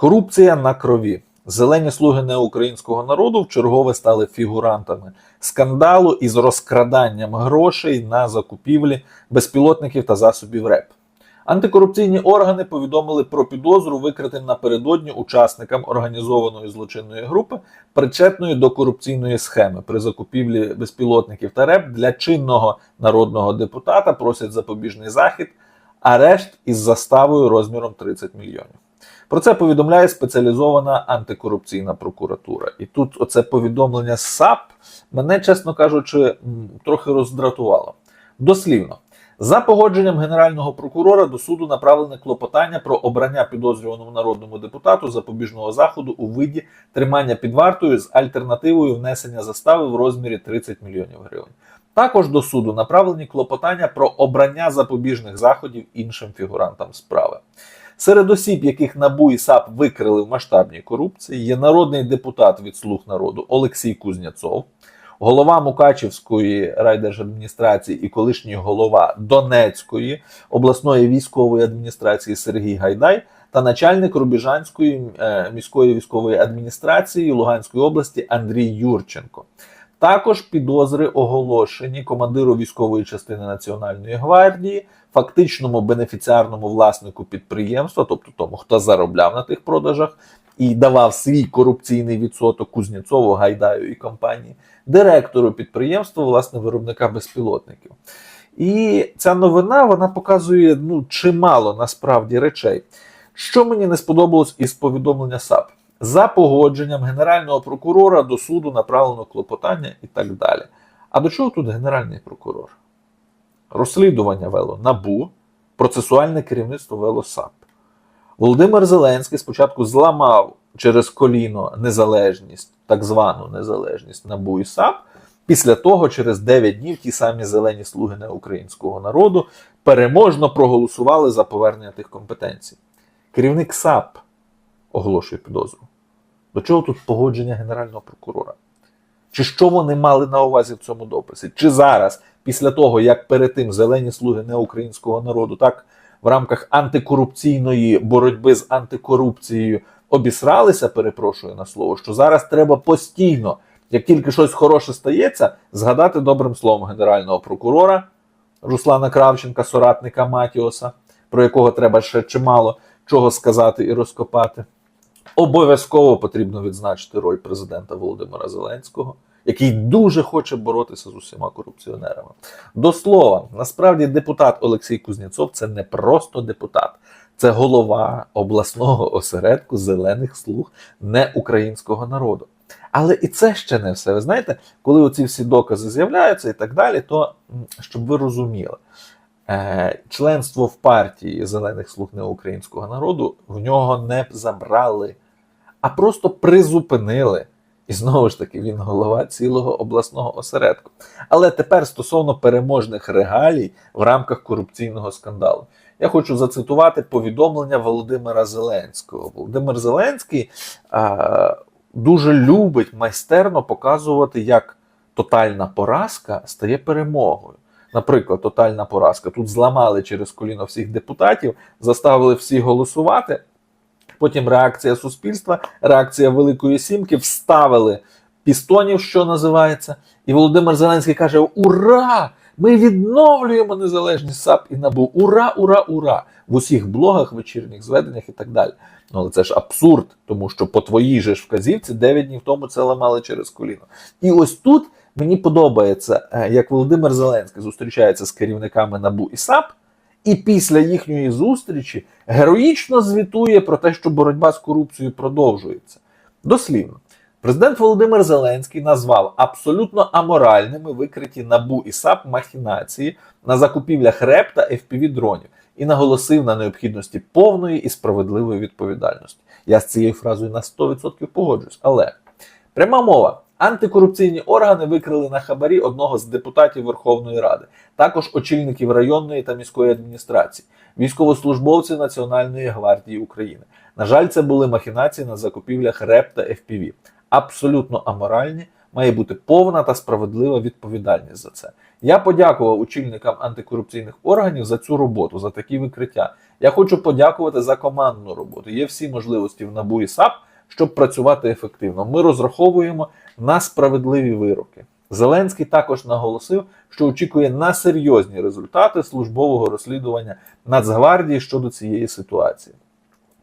Корупція на крові. Зелені слуги неукраїнського народу в чергове стали фігурантами скандалу із розкраданням грошей на закупівлі безпілотників та засобів РЕП. Антикорупційні органи повідомили про підозру викритим напередодні учасникам організованої злочинної групи, причетної до корупційної схеми при закупівлі безпілотників та РЕП для чинного народного депутата просять запобіжний захід, арешт із заставою розміром 30 мільйонів. Про це повідомляє спеціалізована антикорупційна прокуратура. І тут оце повідомлення САП мене, чесно кажучи, трохи роздратувало. Дослівно. За погодженням генерального прокурора до суду направлене клопотання про обрання підозрюваному народному депутату запобіжного заходу у виді тримання під вартою з альтернативою внесення застави в розмірі 30 мільйонів гривень. Також до суду направлені клопотання про обрання запобіжних заходів іншим фігурантам справи. Серед осіб, яких НАБУ і САП викрили в масштабній корупції, є народний депутат від Слуг народу Олексій Кузнєцов, голова Мукачівської райдержадміністрації і колишній голова Донецької обласної військової адміністрації Сергій Гайдай та начальник Рубіжанської е, міської військової адміністрації Луганської області Андрій Юрченко. Також підозри оголошені командиру військової частини Національної гвардії, фактичному бенефіціарному власнику підприємства, тобто тому, хто заробляв на тих продажах і давав свій корупційний відсоток Кузнєцову, Гайдаю і компанії, директору підприємства, власне, виробника безпілотників. І ця новина вона показує ну, чимало насправді речей. Що мені не сподобалось із повідомлення САП? За погодженням генерального прокурора до суду направлено клопотання і так далі. А до чого тут генеральний прокурор? Розслідування вело НАБУ, процесуальне керівництво вело САП. Володимир Зеленський спочатку зламав через коліно незалежність, так звану незалежність НАБУ і САП. Після того, через 9 днів, ті самі зелені слуги неукраїнського народу переможно проголосували за повернення тих компетенцій. Керівник САП оголошує підозру. До чого тут погодження Генерального прокурора? Чи що вони мали на увазі в цьому дописі? Чи зараз, після того, як перед тим зелені слуги неукраїнського народу, так в рамках антикорупційної боротьби з антикорупцією обісралися, перепрошую на слово, що зараз треба постійно, як тільки щось хороше стається, згадати добрим словом генерального прокурора Руслана Кравченка, соратника Матіоса, про якого треба ще чимало чого сказати і розкопати. Обов'язково потрібно відзначити роль президента Володимира Зеленського, який дуже хоче боротися з усіма корупціонерами. До слова, насправді депутат Олексій Кузнєцов це не просто депутат, це голова обласного осередку зелених слуг неукраїнського народу. Але і це ще не все. Ви знаєте, коли оці всі докази з'являються і так далі, то щоб ви розуміли, е, членство в партії зелених слуг неукраїнського народу в нього не забрали, а просто призупинили. І знову ж таки, він голова цілого обласного осередку. Але тепер стосовно переможних регалій в рамках корупційного скандалу. Я хочу зацитувати повідомлення Володимира Зеленського. Володимир Зеленський а, дуже любить майстерно показувати, як тотальна поразка стає перемогою. Наприклад, тотальна поразка. Тут зламали через коліно всіх депутатів, заставили всіх голосувати. Потім реакція суспільства, реакція Великої Сімки, вставили пістонів, що називається. І Володимир Зеленський каже: Ура! Ми відновлюємо незалежність САП і НАБУ. Ура, ура, ура! В усіх блогах, вечірніх зведеннях і так далі. Ну, але це ж абсурд, тому що по твоїй же ж вказівці 9 днів тому це ламали через коліно. І ось тут мені подобається, е, як Володимир Зеленський зустрічається з керівниками НАБУ і САП, і після їхньої зустрічі героїчно звітує про те, що боротьба з корупцією продовжується. Дослівно, президент Володимир Зеленський назвав абсолютно аморальними викриті НАБУ і САП махінації на закупівлях РЕП та fpv дронів і наголосив на необхідності повної і справедливої відповідальності. Я з цією фразою на 100% погоджуюсь. Але пряма мова. Антикорупційні органи викрили на хабарі одного з депутатів Верховної Ради, також очільників районної та міської адміністрації, військовослужбовців Національної гвардії України. На жаль, це були махінації на закупівлях РЕП та FPV. Абсолютно аморальні, має бути повна та справедлива відповідальність за це. Я подякував очільникам антикорупційних органів за цю роботу, за такі викриття. Я хочу подякувати за командну роботу. Є всі можливості в НАБУ і САП, щоб працювати ефективно. Ми розраховуємо на справедливі вироки. Зеленський також наголосив, що очікує на серйозні результати службового розслідування Нацгвардії щодо цієї ситуації.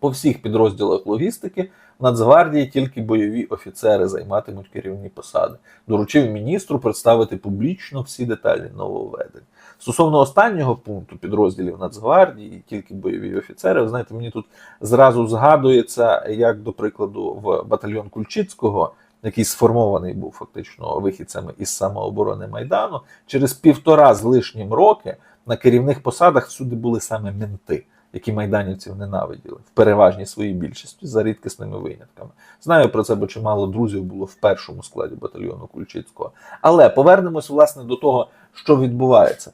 По всіх підрозділах логістики Нацгвардії тільки бойові офіцери займатимуть керівні посади. Доручив міністру представити публічно всі деталі нововведень. Стосовно останнього пункту підрозділів Нацгвардії, тільки бойові офіцери, ви знаєте, мені тут зразу згадується, як до прикладу, в батальйон Кульчицького, який сформований був фактично вихідцями із самооборони Майдану, через півтора з лишнім роки на керівних посадах всюди були саме менти які майданівців ненавиділи в переважній своїй більшості за рідкісними винятками. Знаю про це, бо чимало друзів було в першому складі батальйону Кульчицького. Але повернемось власне до того, що відбувається.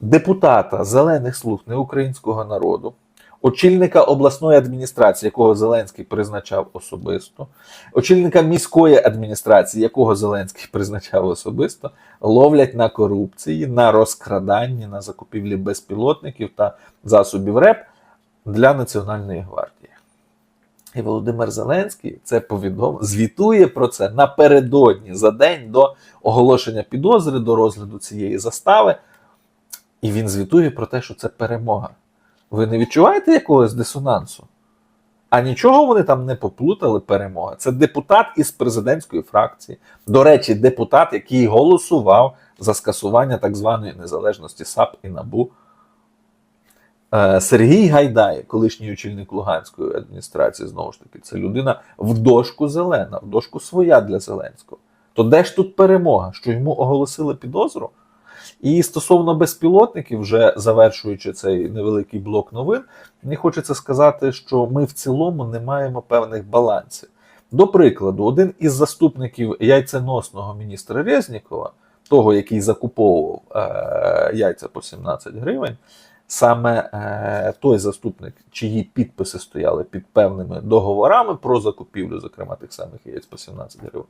Депутата зелених слуг неукраїнського народу, очільника обласної адміністрації, якого Зеленський призначав особисто, очільника міської адміністрації, якого Зеленський призначав особисто, ловлять на корупції, на розкраданні, на закупівлі безпілотників та засобів РЕП для Національної гвардії. І Володимир Зеленський це повідомив, звітує про це напередодні за день до оголошення підозри, до розгляду цієї застави. І він звітує про те, що це перемога. Ви не відчуваєте якогось дисонансу? А нічого вони там не поплутали перемога. Це депутат із президентської фракції. До речі, депутат, який голосував за скасування так званої незалежності САП і НАБУ. Е, Сергій Гайдай, колишній очільник Луганської адміністрації, знову ж таки, це людина в дошку зелена, в дошку своя для Зеленського. То де ж тут перемога? Що йому оголосили підозру? І стосовно безпілотників, вже завершуючи цей невеликий блок новин, мені хочеться сказати, що ми в цілому не маємо певних балансів. До прикладу, один із заступників яйценосного міністра Резнікова, того, який закуповував е, яйця по 17 гривень, саме е, той заступник, чиї підписи стояли під певними договорами про закупівлю, зокрема тих самих яєць по 17 гривень,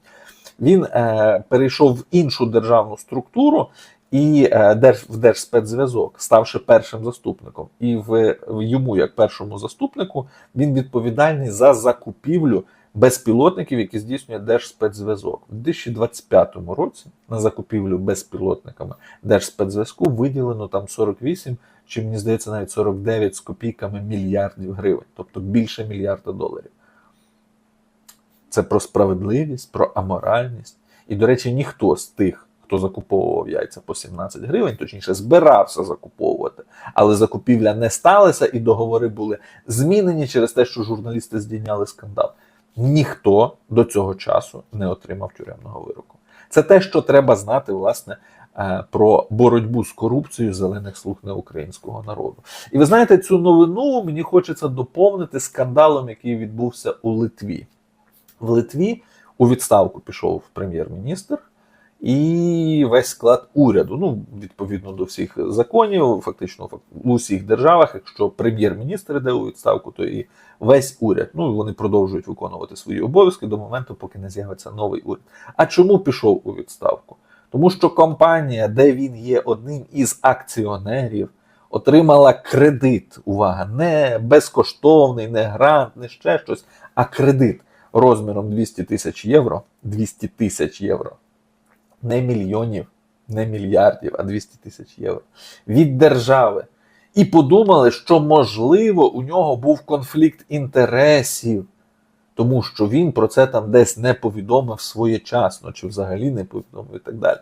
він е, перейшов в іншу державну структуру і е, в Держспецзв'язок, ставши першим заступником. І в йому, як першому заступнику, він відповідальний за закупівлю безпілотників, які здійснює Держспецзв'язок. У 2025 році на закупівлю безпілотниками Держспецзв'язку виділено там 48, чи мені здається, навіть 49 з копійками мільярдів гривень, тобто більше мільярда доларів. Це про справедливість, про аморальність. І, до речі, ніхто з тих, хто закуповував яйця по 17 гривень, точніше, збирався закуповувати, але закупівля не сталася, і договори були змінені через те, що журналісти здійняли скандал. Ніхто до цього часу не отримав тюремного вироку. Це те, що треба знати, власне, е, про боротьбу з корупцією зелених слуг неукраїнського народу. І ви знаєте, цю новину мені хочеться доповнити скандалом, який відбувся у Литві. В Литві у відставку пішов прем'єр-міністр і весь склад уряду. Ну, відповідно до всіх законів, фактично в усіх державах, якщо прем'єр-міністр йде у відставку, то і весь уряд. Ну вони продовжують виконувати свої обов'язки до моменту, поки не з'явиться новий уряд. А чому пішов у відставку? Тому що компанія, де він є одним із акціонерів, отримала кредит. Увага, не безкоштовний, не грант, не ще щось, а кредит розміром 200 тисяч євро. 200 тисяч євро. Не мільйонів, не мільярдів, а 200 тисяч євро. Від держави. І подумали, що, можливо, у нього був конфлікт інтересів, тому що він про це там десь не повідомив своєчасно, чи взагалі не повідомив і так далі.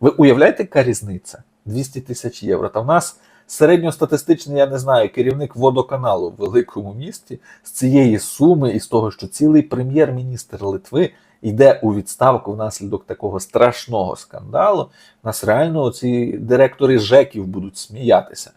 Ви уявляєте, яка різниця? 200 тисяч євро. Та в нас середньостатистичний, я не знаю, керівник водоканалу в великому місті з цієї суми і з того, що цілий прем'єр-міністр Литви йде у відставку внаслідок такого страшного скандалу. Нас реально ці директори ЖЕКів будуть сміятися.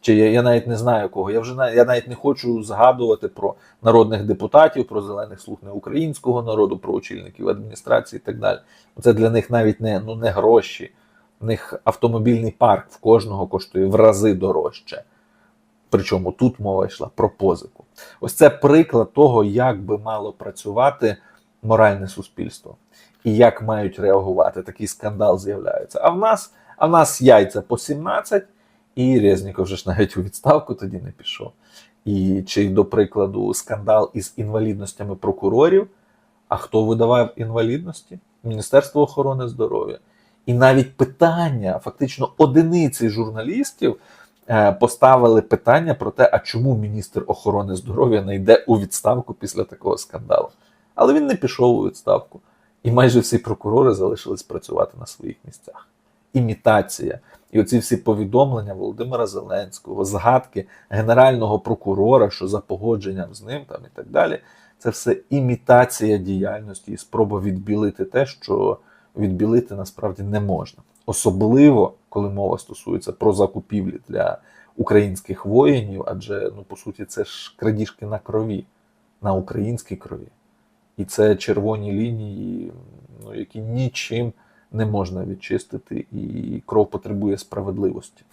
Чи я, я навіть не знаю кого. Я вже я навіть не хочу згадувати про народних депутатів, про зелених слуг не українського народу, про очільників адміністрації і так далі. Це для них навіть не, ну, не гроші. В них автомобільний парк в кожного коштує в рази дорожче. Причому тут мова йшла про позику. Ось це приклад того, як би мало працювати моральне суспільство. і як мають реагувати. Такий скандал з'являється. А в нас, а в нас яйця по 17, і Резніков вже ж навіть у відставку тоді не пішов. І чи, до прикладу, скандал із інвалідностями прокурорів. А хто видавав інвалідності? Міністерство охорони здоров'я. І навіть питання, фактично одиниці журналістів е, поставили питання про те, а чому міністр охорони здоров'я не йде у відставку після такого скандалу. Але він не пішов у відставку. І майже всі прокурори залишились працювати на своїх місцях. Імітація. І оці всі повідомлення Володимира Зеленського, згадки генерального прокурора, що за погодженням з ним там і так далі. Це все імітація діяльності і спроба відбілити те, що відбілити насправді не можна. Особливо, коли мова стосується про закупівлі для українських воїнів, адже ну по суті це ж крадіжки на крові, на українській крові. І це червоні лінії, ну, які нічим не можна відчистити, і кров потребує справедливості.